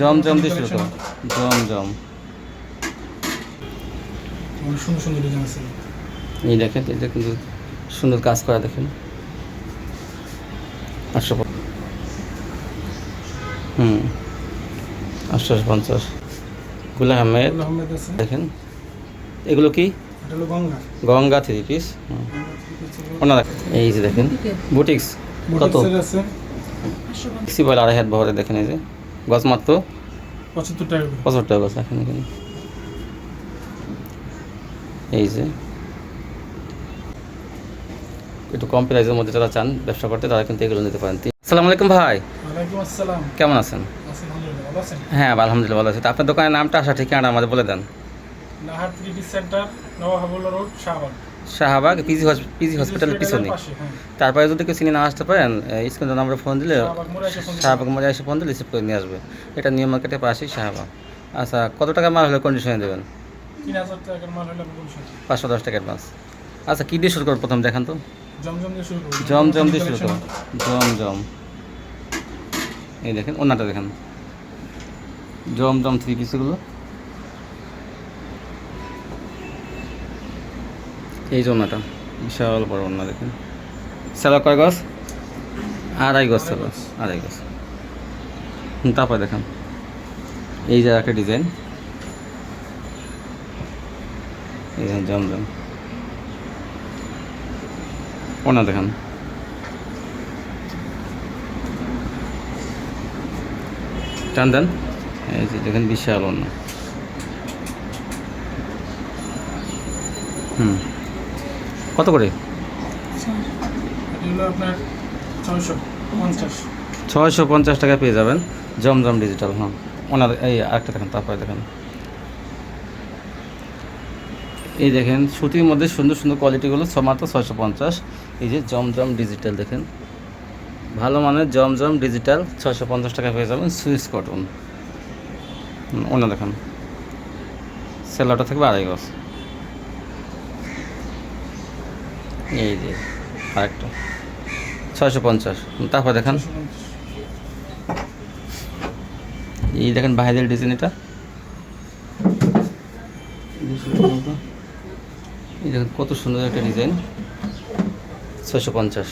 জমজম দিয়ে শুরু করো। জমজম সুন্দর সুন্দর ডিজাইন আছে। এই দেখেন এটা কিন্তু সুন্দর কাজ করা দেখেন। আটশো হুম আটশোশো পঞ্চাশ। গুলা আহমেদ। দেখেন। এগুলো কি? গঙ্গা। Three piece. ওনারা এই যে দেখেন। বুটিক্স। কত? আড়াই হাত ভরে দেখেন এই যে। গছ মাত্র? পঁচাত্তর টাকা পঁচাত্তর টাকা গছ এখন এখানে এই যে। একটু কম প্রাইসের মধ্যে যারা চান ব্যবসা করতে তারা কিন্তু এগুলো নিতে পারেন। আসসালামু আলাইকুম ভাই। কেমন আছেন? হ্যাঁ আলহামদুলিল্লাহ ভালো আছি। আপনার দোকানের নামটা আসা ঠিকানা আমাদের বলে দেন। Nahar centre road Shahbag. Shahbag PG PG হসপিটালের পিছনে। হ্যাঁ। তারপরে যদি কেউ চিনি না আসতে পারেন স্ক্রিনে নাম্বারে ফোন দিলে শাহবাগ মোড়ে এসে ফোন দিলে রিসিভ করে নিয়ে আসবে। এটা নিউ মার্কেটের পাশেই শাহবাগ। আচ্ছা কত টাকা মাল হলে কন্ডিশনে দেবেন? পাঁচশো দশ টাকা অ্যাডভান্স আচ্ছা কী দিয়ে শুরু করব প্রথম দেখান তো? জম জম দিয়ে শুরু করো জম জম এই দেখেন অন্যটা দেখেন। জম জম থ্রি পিসগুলো এই যে অন্যটা বিশাল বড় অন্য দেখেন। স্যালো কয় গছ আড়াই গছ স্যালো আড়াই গছ তারপরে দেখেন। এই যে একটা ডিজাইন। এই দেখেন জম জম ওনা দেখেন। টান দেন। এই যে দেখেন, বিশাল অন্য হুম। কত করে? ছয়শো পঞ্চাশ। টাকা পেয়ে যাবেন। জমজম ডিজিটাল হ্যাঁ। ওনার এই আরেকটা দেখেন তারপরে দেখেন। এই দেখেন সুতির মধ্যে সুন্দর সুন্দর কোয়ালিটিগুলো ছ মাত্র ছয়শো পঞ্চাশ। এই যে জমজম ডিজিটাল দেখেন। ভালো মানের জমজম ডিজিটাল ছয়শো পঞ্চাশ টাকা পেয়ে যাবেন সুইস কটন ওনা দেখেন। সেলাটা থাকবে আড়াই গজ। এই যে আরেকটা। ছয়শো পঞ্চাশ। তারপর দেখেন। এই দেখেন বাইরের ডিজাইন এটা। এই দেখেন কত সুন্দর একটা ডিজাইন ছয়শো পঞ্চাশ।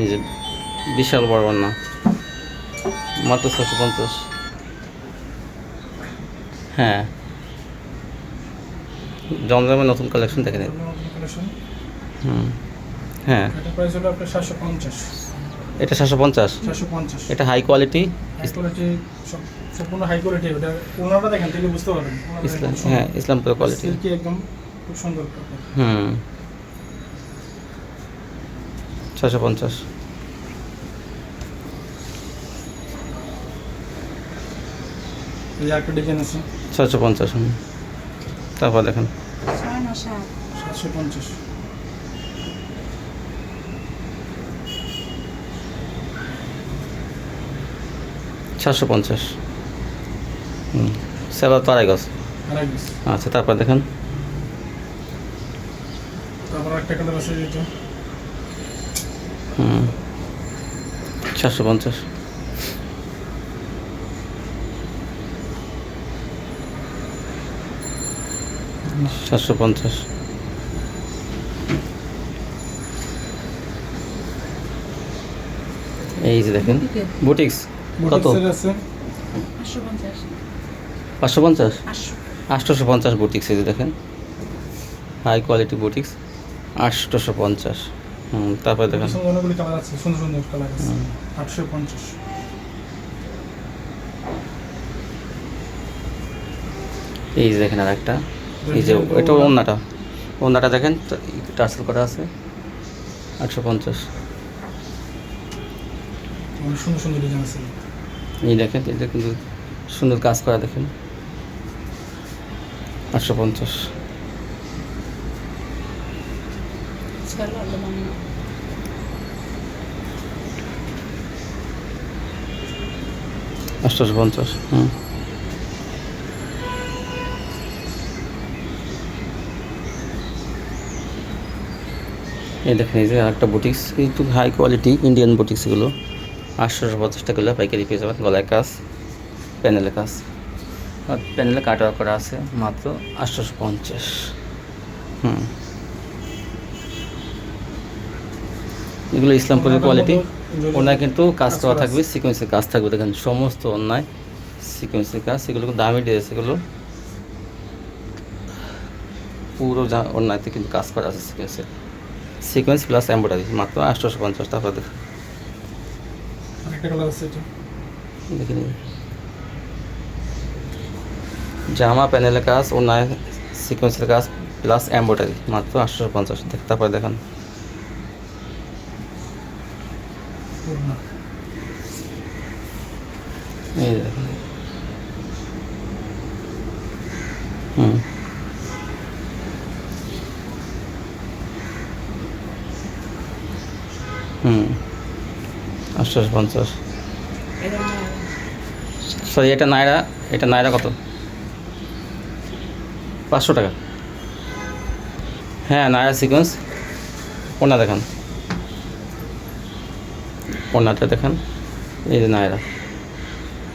এই যে বিশাল বড় না মাত্র ছয়শো পঞ্চাশ। হ্যাঁ। জমজমের নতুন কালেকশন দেখে নিন হুম। হ্যাঁ। এটা সাতশো পঞ্চাশ। এটা হাই কোয়ালিটি সম্পূর্ণ হাই কোয়ালিটি দেখেন তাহলে বুঝতে পারবেন। ইসলাম হ্যাঁ ইসলামপুর কোয়ালিটি সিল্কি একদম খুব সুন্দর হুম। ছশো পঞ্চাশ। ছশো পঞ্চাশ হুম। তারপর দেখেন। সাতশো পঞ্চাশ। সাতশো পঞ্চাশ। হুম সেবা তো আড়াই পিস আচ্ছা তারপর দেখেন। হুম সাতশো পঞ্চাশ। সাতশো পঞ্চাশ। এই যে দেখেন বুটিক্স কত? আছে। পাঁচশো পঞ্চাশ। আটশোশো পঞ্চাশ বুটিক্স এই যে দেখেন। হাই কোয়ালিটি বুটিক্স আটশোশো পঞ্চাশ। হুম তারপরে দেখেন। অনেকগুলি কালার আছে সুন্দর সুন্দর কালার আছে। আটশো পঞ্চাশ এই যে দেখেন আর একটা এই যে এটা ওন্নাটা ওন্নাটা দেখেন টার্সেল করা আছে। আটশো পঞ্চাশ। সুন্দর সুন্দর ডিজাইন আছে। এই দেখেন এটা কিন্তু সুন্দর কাজ করা দেখেন। আটশো পঞ্চাশ। আটশোশো পঞ্চাশ হুম। এই দেখেন এই যে একটা বুটিক্স কিন্তু হাই কোয়ালিটি ইন্ডিয়ান বুটিক্স এগুলো। আটশোশো পঞ্চাশ টাকা হলে পাইকারি পেয়ে যাবেন গলায় কাজ প্যানেলে কাজ। আর প্যানেলে কাট করা আছে মাত্র আটশোশো পঞ্চাশ। হুম। এগুলো ইসলামপুরের কোয়ালিটি ওনায় কিন্তু কাজ করা থাকবে সিকোয়েন্সের কাজ থাকবে দেখেন সমস্ত অন্যায় সিকোয়েন্সের কাজ সেগুলো দামি ড্রেস এগুলো। পুরো যা অন্যায়তে কিন্তু কাজ করা আছে সিকোয়েন্সের সিকোয়েন্স প্লাস এম্ব্রয়ডারি মাত্র আটশোশো পঞ্চাশ টাকা দেখেন দেখে নিন জামা প্যানেলের কাজ অন্যায় সিকোয়েন্সের কাজ প্লাস এম্ব্রয়ডারি মাত্র আটশোশো পঞ্চাশ দেখ তারপরে দেখেন। এই হুম। আটশোশো পঞ্চাশ। সরি এটা নায়রা এটা নায়রা কত? পাঁচশো টাকা। হ্যাঁ নায়রা সিকোয়েন্স ওনা দেখান। ওনাটা দেখান। এই যে নায়রা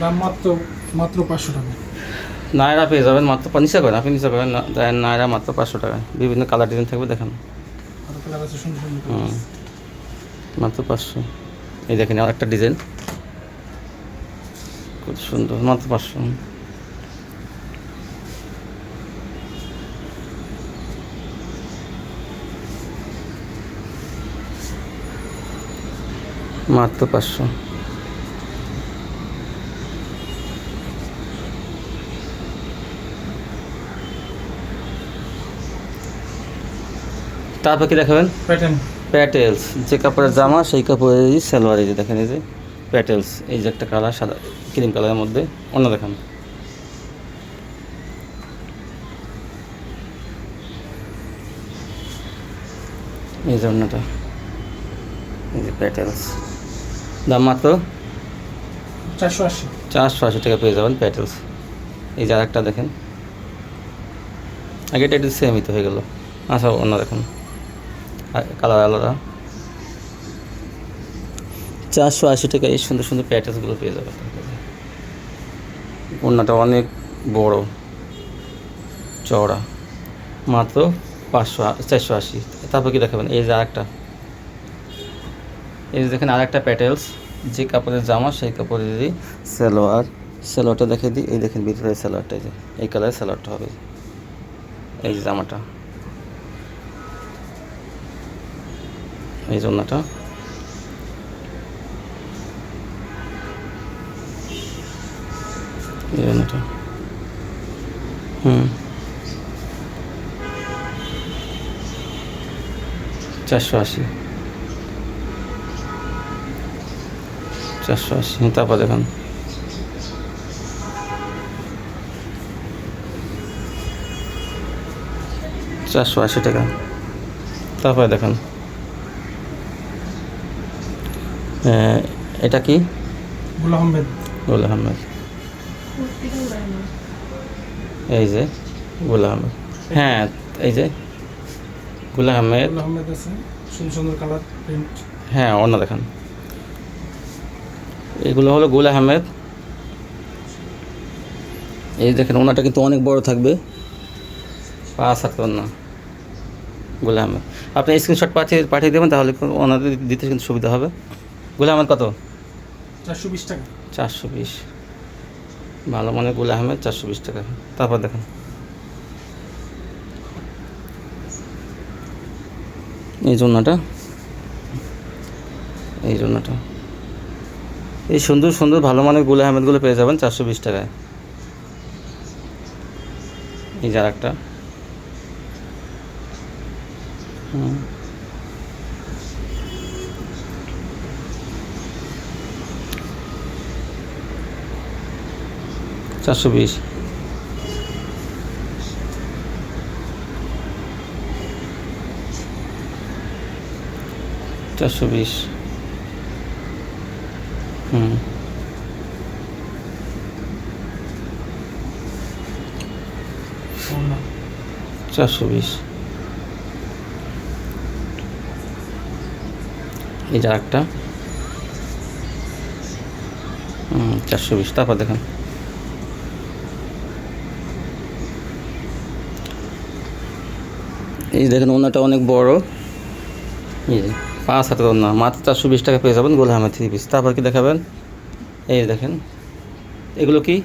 দাম মাত্র মাত্র পাঁচশো টাকা। নায়রা পেয়ে যাবেন মাত্র নিচে করেন আপনি নিচে করেন নায়রা মাত্র পাঁচশো টাকা। বিভিন্ন কালার ডিজাইন থাকবে দেখান। মাত্র পাঁচশো। এই দেখেন, আর একটা ডিজাইন। খুব সুন্দর, মাত্র পাঁচশো। মাত্র পাঁচশো। তারপর কি দেখাবেন? প্যাটার্ন প্যাটেলস যে কাপড়ের জামা সেই কাপড়েরই সালোয়ার এই যে দেখেন এই যে প্যাটেলস এই যে একটা কালার সাদা ক্রিম কালারের মধ্যে অন্য দেখান। এই যে অন্যটা এই যে প্যাটেলস দাম মাত্র চারশো আশি। চারশো আশি টাকা পেয়ে যাবেন প্যাটেলস এই যে আরেকটা দেখেন। আগে এটা একটু সেমই তো হয়ে গেল। আচ্ছা অন্য দেখুন। কালার আলাদা। চারশো আশি টাকা এই সুন্দর সুন্দর প্যাটেলসগুলো পেয়ে যাবে। ওড়নাটা অনেক বড়। চওড়া। মাত্র পাঁচশো চারশো আশি। তারপর কি দেখাবেন? এই যে আরেকটা। এই যে দেখেন আরেকটা প্যাটেলস যে কাপড়ের জামা, সেই কাপড়েরই সালোয়ার। সালোয়ারটা দেখে দিই। এই দেখেন ভিতরে সালোয়ারটা, এই যে। এই কালারের সালোয়ারটা হবে। এই যে জামাটা। এই জন্যটা এই জন্যটা হুম। চারশো আশি। চারশো আশি তারপর দেখুন। চারশো আশি টাকা। তারপরে দেখুন। এটা কি? গুল আহমেদ। গুল আহমেদ। না এই যে গুল আহমেদ। হ্যাঁ এই যে গুল আহমেদ। আহমেদ আছে সুন্দর সুন্দর কালার প্রিন্ট হ্যাঁ অন্য দেখান। এগুলো হলো গুল আহমেদ। এই দেখেন ওনাটা কিন্তু অনেক বড় থাকবে। পাঁচ হাত ওনা গুল আহমেদ। আপনি স্ক্রিনশট পাঠিয়ে পাঠিয়ে দেবেন তাহলে ওনাদের দিতে কিন্তু সুবিধা হবে। গুল আহমেদ কত? চারশো বিশ টাকা। চারশো বিশ। ভালো মানে গুল আহমেদ চারশো বিশ টাকা। তারপর দেখেন। এই জন্যটা এই জন্যটা এই সুন্দর সুন্দর ভালো মানের গুল আহমেদগুলো পেয়ে যাবেন চারশো বিশ টাকায়। এই যার একটা। হুম। চারশো বিশ। চারশো বিশ। হুম। চারশো বিশ। এই যে একটা চারশো বিশ। তারপর দেখেন। এই দেখেন ওনাটা অনেক বড়। এই যে পাঁচ হাতের ওনা মাত্র চারশো বিশ টাকা পেয়ে যাবেন গোলহামা থ্রি পিস। তারপর কি দেখাবেন? এই দেখেন। এগুলো কি?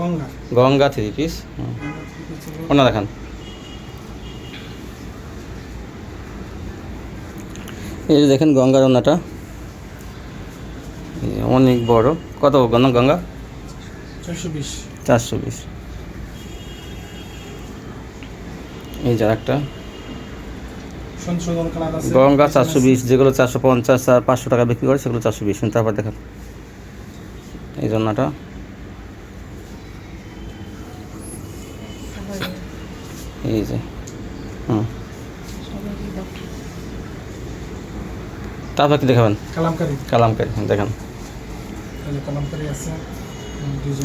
গঙ্গা। Ganga three piece. ওনা দেখান। এই যে দেখেন গঙ্গার ওনাটা অনেক বড়। কত গঙ্গা গঙ্গা? চারশো বিশ। চারশো বিশ। এই যে একটা গঙ্গা চারশো বিশ যেগুলো চারশো পঞ্চাশ আর পাঁচশো টাকা বিক্রি করে সেগুলো চারশো বিশ। তারপর দেখেন। এই জন্যটা। এই যে হুম। তারপর কি দেখাবেন? কালামকারি। কালামকারি দেখান। কালামকারি আছে।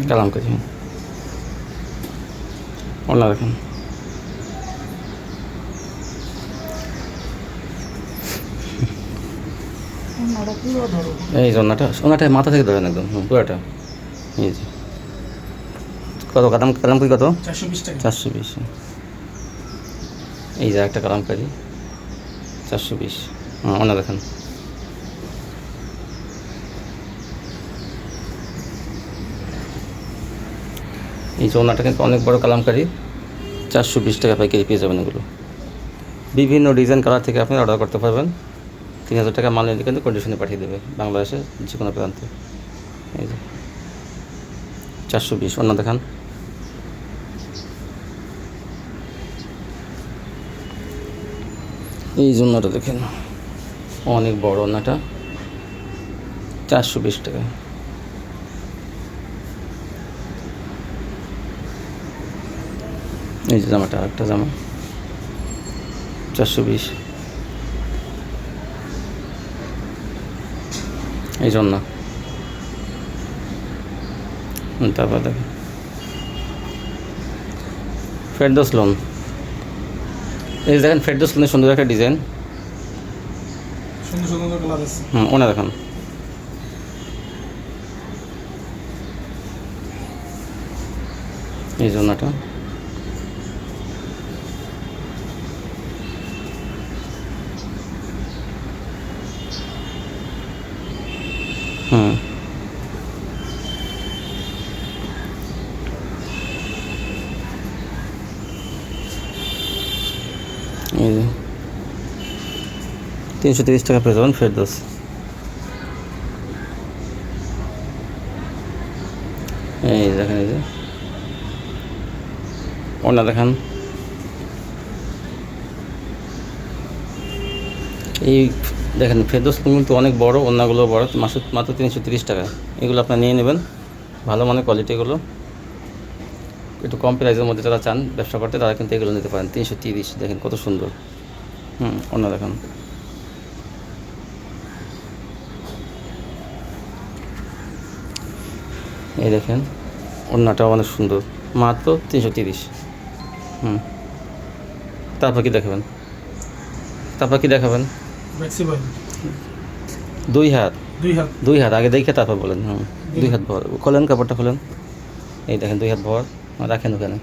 কালামকারি অন্য দেখেন ওনাটা পুরো ধরো এই জন্যটা ওনাটা মাথা থেকে ধরেন একদম পুরোটা। এই যে। কত কালাম কালামকারি কত? চারশো বিশ এই যে একটা কালামকারি চারশো বিশ। হ্যাঁ অন্য দেখেন। এই যে ওনাটা কিন্তু অনেক বড় কালামকারি। চারশো বিশ টাকা পাইকারি পেয়ে যাবেন এগুলো। বিভিন্ন ডিজাইন কালার থেকে আপনি অর্ডার করতে পারবেন। তিন হাজার টাকা মাল নিলে কিন্তু কন্ডিশনে পাঠিয়ে দেবে বাংলাদেশে যে কোনো প্রান্তে। এই যে, চারশো বিশ। অন্য দেখান। এই জন্যটা দেখেন। অনেক বড় ওনাটা চারশো বিশ টাকা। এই যে জামাটা একটা জামা। চারশো বিশ। এই জন্য তারপর দেখেন ফেরদোস লোন। এই দেখেন ফেরদোস লোনের সুন্দর একটা ডিজাইন। হুম ওনা দেখান। এই জন্যটা হুম এই যে তিনশো তিরিশ টাকা পেয়ে যাবেন ফেরদোস। এই দেখেন, এই যে। ওনা দেখান। এই দেখেন, ফেরদোস কিন্তু অনেক বড়, ওনাগুলো বড়, মাসে মাত্র তিনশো তিরিশ টাকা। এগুলো আপনার নিয়ে নেবেন, ভালো মানের কোয়ালিটিগুলো একটু কম প্রাইসের মধ্যে যারা চান, ব্যবসা করতে, তারা কিন্তু এগুলো নিতে পারেন। তিনশো তিরিশ, দেখেন কত সুন্দর। হুম অন্য দেখেন। এই দেখেন ওড়নাটাও অনেক সুন্দর। মাত্র তিনশো তিরিশ। হুম। তারপর কি দেখাবেন? তারপর কি দেখাবেন? দুই হাত? দুই হাত। দুই হাত আগে দেখে তারপর বলেন হুম। দুই হাত ভর। খোলেন কাপড়টা খোলেন। এই দেখেন দুই হাত ভর। রাখেন ওখানে।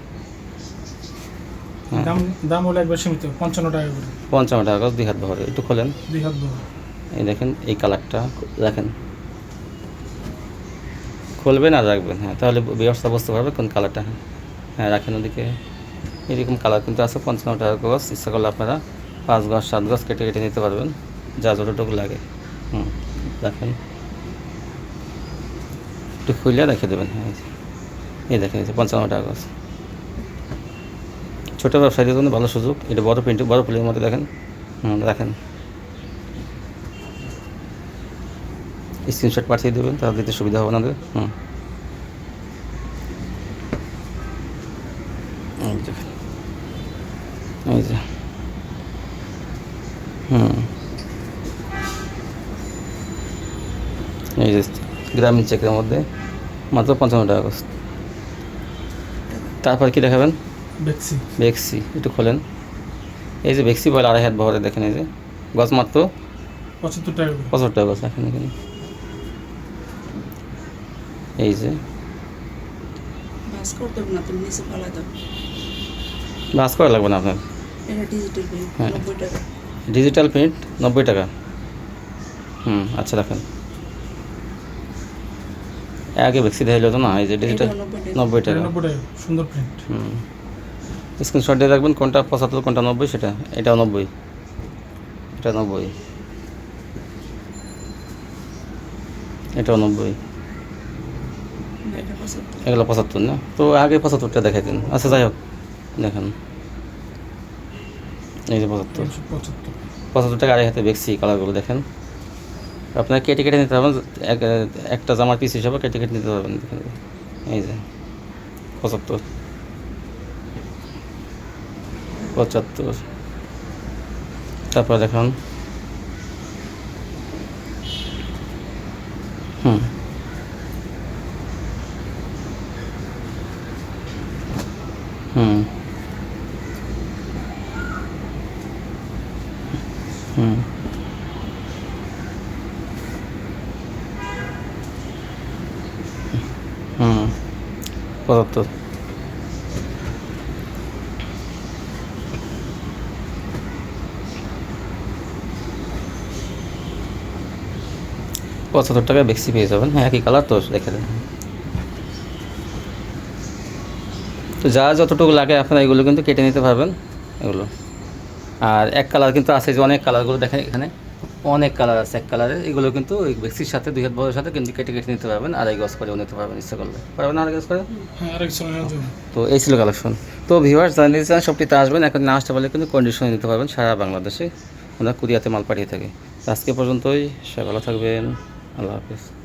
দাম দাম হলো একবার সীমিত পঞ্চান্ন টাকা করে। পঞ্চান্ন টাকা দুই হাত ভর। একটু খোলেন। দুই হাত বড় এই দেখেন এই কালারটা রাখেন। খুলবেন আর রাখবেন হ্যাঁ তাহলে ব্যবস্থা বুঝতে পারবে কোন কালারটা হ্যাঁ। হ্যাঁ রাখেন ওদিকে। এরকম কালার কিন্তু আছে পঞ্চান্ন টাকা গছ, ইচ্ছা করলে আপনারা পাঁচ গছ, সাত গছ কেটে কেটে নিতে পারবেন, যা যতটুকু লাগে। হুম, রাখেন। একটু খুলে রেখে দেবেন হ্যাঁ এই দেখেন পঞ্চান্ন টাকা গছ। ছোটো ব্যবসায়ীদের জন্য ভালো সুযোগ, এটা বড় প্রিন্ট বড় ফুলের মধ্যে দেখেন। হুম, রাখেন। স্ক্রিনশট পাঠিয়ে দেবেন তাহলে দিতে সুবিধা হবে আপনাদের। হুম। এই। যে। হুম। এই যে গ্রামীণ চেকের মধ্যে মাত্র পঞ্চান্ন টাকা cost। তারপর কি দেখাবেন? বেক্সি ভেক্সি একটু খোলেন। এই যে ভেক্সি বলে আড়াই হাত বহরে দেখেন এই যে। গছ মাত্র পঁচাত্তর টাকা পঁচাত্তর টাকা এখানে এখানে এই যে। বাস করতে না তুমি নিচে দাও। করা লাগবে না আপনার? ডিজিটাল প্রিন্ট হ্যাঁ। নব্বই টাকা। ডিজিটাল প্রিন্ট নব্বই টাকা। হুম আচ্ছা রাখেন। আগে ভ্যাকসি দেওয়া তো না এই যে ডিজিটাল নব্বই টাকা। সুন্দর প্রিন্ট হুম। স্ক্রিনশট দিয়ে রাখবেন কোনটা পঁচাত্তর কোনটা নব্বই সেটা এটাও নব্বই। এটা নব্বই। এটাও নব্বই। এগুলো পঁচাত্তর না? তো আগে পঁচাত্তরটা দেখাই দিন আচ্ছা যাই হোক, দেখেন। এই যে পঁচাত্তর। পঁচাত্তর টাকা আড়াই হাতে দেখছি কালারগুলো, দেখেন। আপনার কেটে কেটে নিতে পারবেন, এক- একটা জামার পিস হিসাবে কেটে কেটে নিতে পারবেন এই যে, পঁচাত্তর। পঁচাত্তর। তারপর দেখুন। হুম। পঁচাত্তর পঁচাত্তর টাকায় বেশি পেয়ে যাবেন। হ্যাঁ একই কালার তো, দেখে দেন তো যা যতটুকু লাগে আপনারা এগুলো কিন্তু কেটে নিতে পারবেন, এগুলো। আর এক কালার কিন্তু আছে যে অনেক কালারগুলো দেখেন এখানে। অনেক কালার আছে এক কালারের এগুলো কিন্তু ওই বেক্সির সাথে দুই হাত বড়ের সাথে কিন্তু কেটে কেটে নিতে পারবেন। আড়াই গজ করেও নিতে পারবেন ইচ্ছা করলে। পারবেন আড়াই গজ করে? হ্যাঁ তো এই ছিল কালেকশন তো ভিউয়ার্স জানিয়ে দিচ্ছেন সবটিতে আসবেন। এখন না আসতে পারলে কিন্তু কন্ডিশনে নিতে পারবেন সারা বাংলাদেশে। আমরা কুরিয়াতে মাল পাঠিয়ে থাকি। আজকে পর্যন্তই। সে ভালো থাকবেন। আল্লাহ হাফিজ।